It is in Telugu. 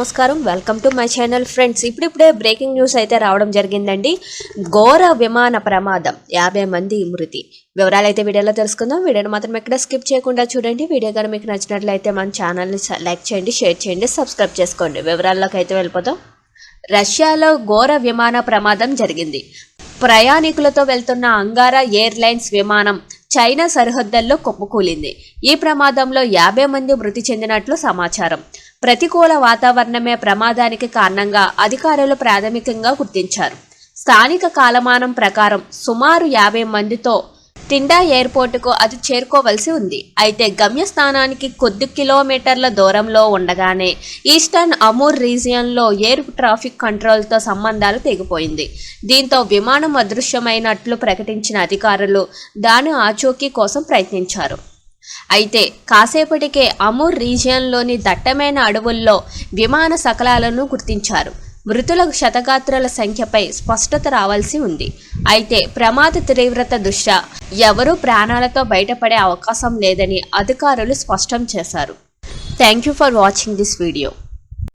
నమస్కారం. Welcome to my channel friends ఇప్పుడిప్పుడే బ్రేకింగ్ న్యూస్ అయితే రావడం జరిగిందండి. ఘోర విమాన ప్రమాదం యాభై మంది మృతి. వివరాలు అయితే వీడియోలో తెలుసుకుందాం. వీడియోని మాత్రం ఎక్కడ స్కిప్ చేయకుండా చూడండి. వీడియో కానీ మీకు నచ్చినట్లయితే మన ఛానల్ని లైక్ చేయండి షేర్ చేయండి సబ్స్క్రైబ్ చేసుకోండి. వివరాల్లోకి అయితే వెళ్ళిపోతాం రష్యాలో ఘోర విమాన ప్రమాదం జరిగింది. ప్రయాణికులతో వెళ్తున్న అంగారా ఎయిర్లైన్స్ విమానం చైనా సరిహద్దుల్లో కుప్పకూలింది ఈ ప్రమాదంలో యాభై మంది మృతి చెందినట్లు సమాచారం. ప్రతికూల వాతావరణమే ప్రమాదానికి కారణంగా అధికారులు ప్రాథమికంగా గుర్తించారు. స్థానిక కాలమానం ప్రకారం సుమారు యాభై మందితో టిండా ఎయిర్పోర్టుకు అది చేరుకోవలసి ఉంది. అయితే గమ్యస్థానానికి కొద్ది కిలోమీటర్ల దూరంలో ఉండగానే ఈస్టర్న్ అమూర్ రీజియన్లో ఎయిర్ ట్రాఫిక్ కంట్రోల్తో సంబంధాలు తెగిపోయింది. దీంతో విమానం అదృశ్యమైనట్లు ప్రకటించిన అధికారులు దాని ఆచూకీ కోసం ప్రయత్నించారు. అయితే కాసేపటికే అమూర్ రీజియన్లోని దట్టమైన అడవుల్లో విమాన శకలాలను గుర్తించారు. మృతుల శతగాత్రుల సంఖ్యపై స్పష్టత రావాల్సి ఉంది. అయితే ప్రమాద తీవ్రత దృష్ట్యా ఎవరూ ప్రాణాలతో బయటపడే అవకాశం లేదని అధికారులు స్పష్టం చేశారు. Thank you for watching this video.